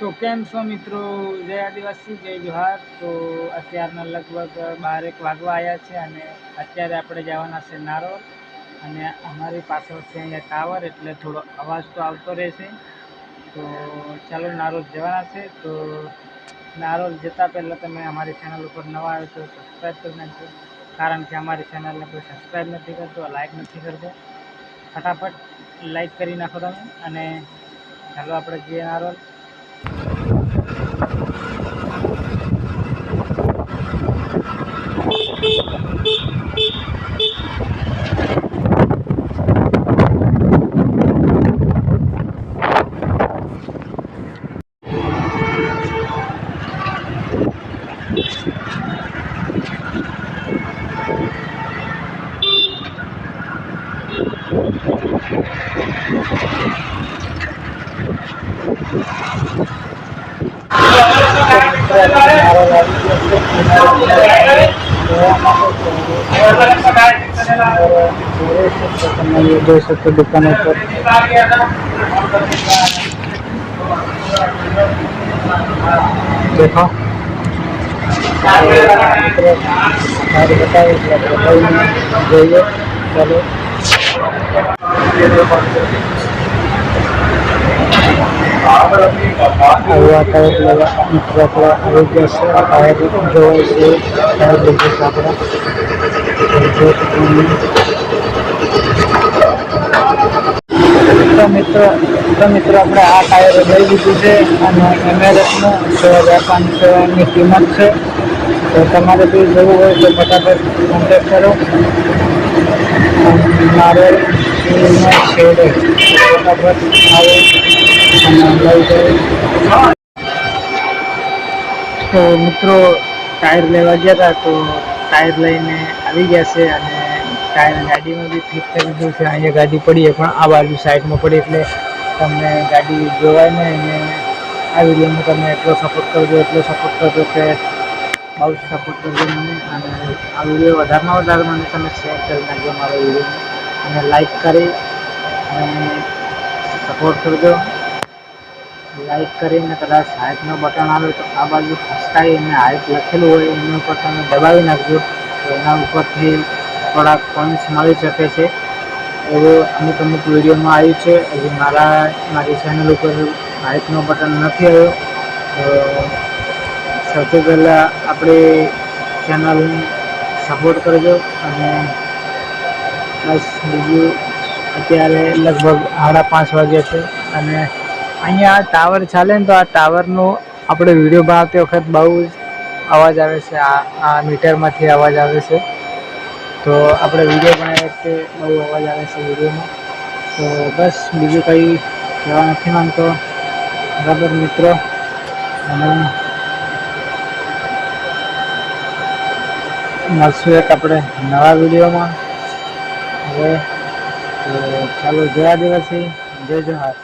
તો કેમ છો મિત્રો? જય આદિવાસી, જય જોહાર. તો અત્યારના લગભગ બારેક વાગવા આવ્યા છે અને અત્યારે આપણે જવાના છે નારોલ. અને અમારી પાછળ છે અહીંયા ટાવર, એટલે થોડો અવાજ તો આવતો રહેશે. તો ચાલો નારોલ જવાના છે. તો નારોલ જતાં પહેલાં તમે અમારી ચેનલ ઉપર નવા આવ્યો તો સબસ્ક્રાઈબ કરી નાખજો કારણ કે અમારી ચેનલને કોઈ સબસ્ક્રાઈબ નથી કરતો લાઈક નથી કરતો. ફટાફટ લાઈક કરી નાખો તમે. અને ચાલો આપણે જઈએ નારોલ. જોઈ શકો દુકાન ઉપર બતાવી જોઈએ ચાલો આવા ટાયર લેવા મિત્રો આપણે આવી છે ટાયર જોવાય છે જશે આપણે મિત્રો તો મિત્રો, આપણે આ ટાયર લઈ લીધું છે અને એમએરએસનું છ હજાર પાંચસો એની કિંમત છે. તો તમારે બી જવું હોય તો ફટાફટ કોન્ટેક કરો. મારે તો મિત્રો, ટાયર લેવા ગયા હતા તો ટાયર લઈને આવી ગયા છે અને ટાયર ગાડીમાં બી ફિટ કરી દીધું છે. અહીંયા ગાડી પડી પણ આ બાજુ સાઈડમાં પડી એટલે તમને ગાડી જોવાય ને અને આ વિડીયોમાં તમે એટલો સપોર્ટ કરજો, એટલો સપોર્ટ કરજો કે બહુ સપોર્ટ કરજો મને. અને આ વીડિયો વધારેમાં વધારે મને તમે શેર કરી નાખજો મારા વીડિયો અને લાઈક કરી અને સપોર્ટ કરજો. લાઈક કરીને કદાચ હાઇટનું બટન આવે તો આ બાજુ ખસકાઈ અને હાઇટ લખેલું હોય એના ઉપર તમે દબાવી નાખજો. તો એના ઉપરથી થોડાક પોઈન્ટ્સ મળી શકે છે. એવું અમુક અમુક વિડીયોમાં આવ્યું છે. હજી મારા, મારી ચેનલ ઉપર હાઇટનો બટન નથી આવ્યો. તો સૌથી પહેલાં આપણી ચેનલ સપોર્ટ કરજો અને બસ બીજું અત્યારે લગભગ સાડા પાંચ વાગ્યા છે અને અહીંયા ટાવર ચાલે ને તો આ ટાવરનો આપણે વીડિયો બનાવતી વખત બહુ જ અવાજ આવે છે, આ આ મીટરમાંથી અવાજ આવે છે. તો આપણે વીડિયો બનાવીએ વખતે બહુ અવાજ આવે છે વિડીયોમાં તો બસ બીજું કંઈ કહેવા નથી માંગતો. બરાબર મિત્રો? અને મળશું એક આપણે નવા વિડીયોમાં. હવે તો ચાલો જય આદિવાસી જય જોહાર